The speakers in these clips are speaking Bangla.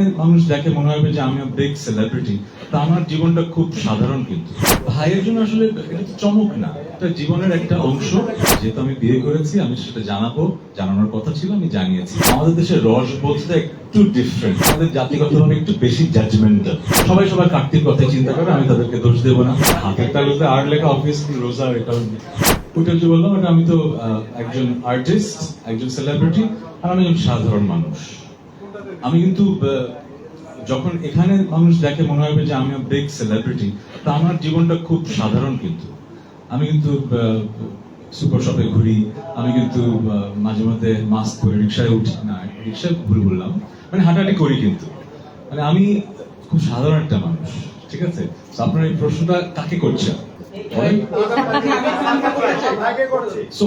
এখানে মানুষ দেখে মনে হবে যে আমি বিগ সেলিব্রিটি তা আমার জীবনটা খুব সাধারণ কিন্তু। ভাইয়ের জন্য আসলে এটা চমক না, এটা জীবনের একটা অংশ। যেহেতু আমি বিয়ে করেছি, আমি সেটা জানাব। জানানোর কথা ছিল, আমি জানিয়েছি। আমাদের দেশে রসবোধটা একটু ডিফারেন্ট আমাদের জাতিগতভাবে একটু বেশি জাজমেন্টাল সবাই সবাই কার্তিক কথা চিন্তা করে, আমি তাদেরকে দোষ দেবো না। হাতের তালুতে আর লেখা অবভিয়াসলি রোজা এটা ওইটা যে বললাম আমি তো একজন আর্টিস্ট একজন সেলিব্রিটি আর আমি একজন সাধারণ মানুষ। আমি কিন্তু যখন এখানে মানুষ দেখে মনে হবে যে আমি বিগ সেলিব্রিটি তা আমার জীবনটা খুব সাধারণ কিন্তু আমি কিন্তু সুপার শপে ঘুরি আমি কিন্তু মাঝে মধ্যে মাস্ক পরে রিক্সায় উঠি না রিক্সায় ভুল বললাম মানে হাঁটাহাঁটি করি কিন্তু মানে আমি খুব সাধারণ একটা মানুষ ঠিক আছে তো আপনার এই প্রশ্নটা কাকে করছেন সো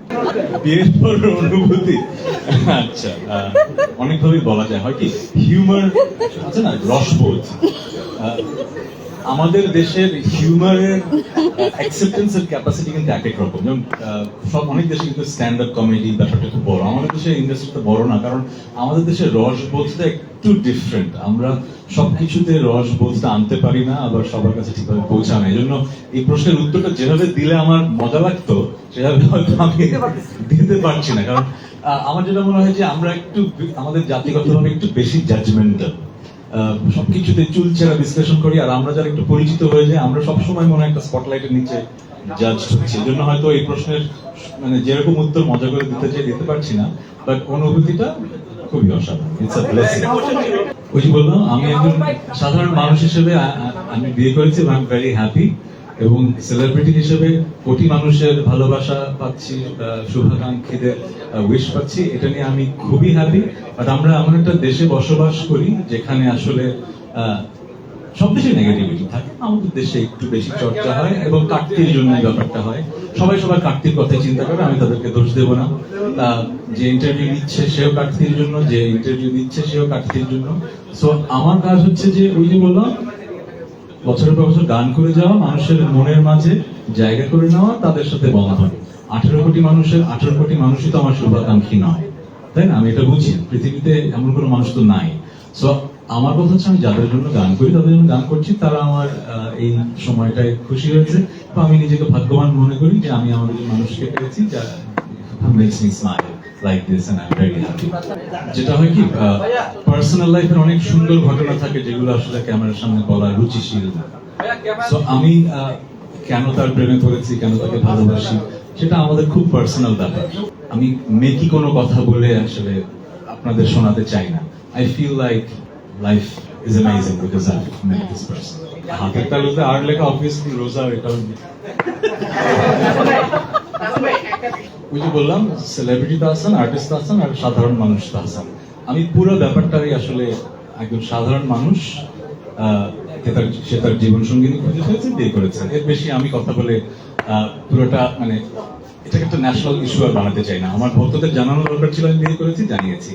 বিয়ের অনুভূতি। আচ্ছা বলা যায়। হয় কি? হিউমার আছে না? রসবোধ। আমাদের দেশের হিউমারের ক্যাপাসিটি কিন্তু এক এক রকম। যেমন সব, অনেক দেশে কিন্তু স্ট্যান্ড আপ কমেডি ব্যাপারটা খুব বড়। আমাদের দেশের ইন্ডাস্ট্রিটা বড় না, কারণ আমাদের দেশের রসবোধটা একটু ডিফারেন্ট আমরা সবকিছুতে রসবোধটা আনতে পারি না আবার সবার কাছে ঠিকভাবে পৌঁছানো এই জন্য এই প্রশ্নের উত্তরটা যেভাবে দিলে আমার মজা লাগতো সেভাবে হয়তো আমি দিতে পারছি না। কারণ আমার যেটা মনে হয় যে আমরা একটু আমাদের জাতিগতভাবে একটু বেশি জাজমেন্টাল সবকিছুতে চুলচেরা বিশ্লেষণ করি আর আমরা যারা একটু পরিচিত হয়ে যাই আমরা সবসময় মনে হয় একটা স্পটলাইটের নিচে জাজ হচ্ছি। এই জন্য হয়তো এই প্রশ্নের মানে যেরকম উত্তর মজা করে দিতে চাই দিতে পারছি না। বাট অনুভূতিটা খুবই অসাধারণ। ওই বললাম, আমি একজন সাধারণ মানুষ হিসেবে আমি বিয়ে করেছি আই এম ভেরি হ্যাপি এবং সেলিব্রিটি হিসেবে কোটি মানুষের ভালোবাসা পাচ্ছি শুভাকাঙ্ক্ষীদের উইশ পাচ্ছি, এটা নিয়ে আমি খুবই হ্যাপি বাট আমরা এমন একটা দেশে বসবাস করি যেখানে আসলে আহ, সব দেশে নেগেটিভিটি থাকে। আমাদের দেশে একটু বেশি চর্চা হয় এবং কাটতির জন্য ব্যাপারটা হয়। সবাই সবাই কাটতির কথা চিন্তা করে আমি তাদেরকে দোষ দেবো না। আহ, যে ইন্টারভিউ দিচ্ছে সেও কাটতির জন্য যে ইন্টারভিউ দিচ্ছে সেও কাটতির জন্য। সো আমার কাজ হচ্ছে যে ওই যে বললাম বছরের পর বছর গান করে যাওয়া মানুষের মনের মাঝে জায়গা করে নেওয়া তাদের সাথে বন্ধন আঠেরো কোটি মানুষের আঠেরো কোটি মানুষই তো আমার শুভাকাঙ্ক্ষী নয়। তাই না? আমি এটা বুঝি। পৃথিবীতে এমন কোনো মানুষ তো নাই। সো আমার কথা হচ্ছে আমি যাদের জন্য গান করি তাদের জন্য গান করছি তারা আমার এই সময়টায় খুশি হয়েছে। তো আমি নিজেকে ভাগ্যবান মনে করি যে আমি আমার মানুষকে পেয়েছি যেটা হয় কি পার্সোনাল লাইফের অনেক সুন্দর ঘটনা থাকে যেগুলো আসলে ক্যামেরার সামনে বলা রুচিশীল So, আমি কেন তার প্রেমে পড়েছি কেন তাকে ভালোবাসি সেটা আমাদের খুব পার্সোনাল ব্যাপার। আমি মেকি কোনো কথা বলে আসলে আপনাদের শোনাতে চাই না। I feel like life is amazing because I met this person হাতের তালুতে আর লেখা অবভিয়াসলি রোজা এটাও ওই যে বললাম সেলিব্রিটি তাহসান আর্টিস্ট তাহসান আর সাধারণ মানুষ তাহসান আমি পুরো ব্যাপারটাই আসলে একজন সাধারণ মানুষ আহ, সে তার জীবন সঙ্গিনী খুঁজে পেয়েছে বিয়ে করেছে। এর বেশি আমি কথা বলে আহ, পুরোটা মানে এটাকে একটা ন্যাশনাল ইস্যু আর বানাতে চাই না। আমার ভক্তদের জানানোর দরকার ছিল আমি বিয়ে করেছি জানিয়েছি।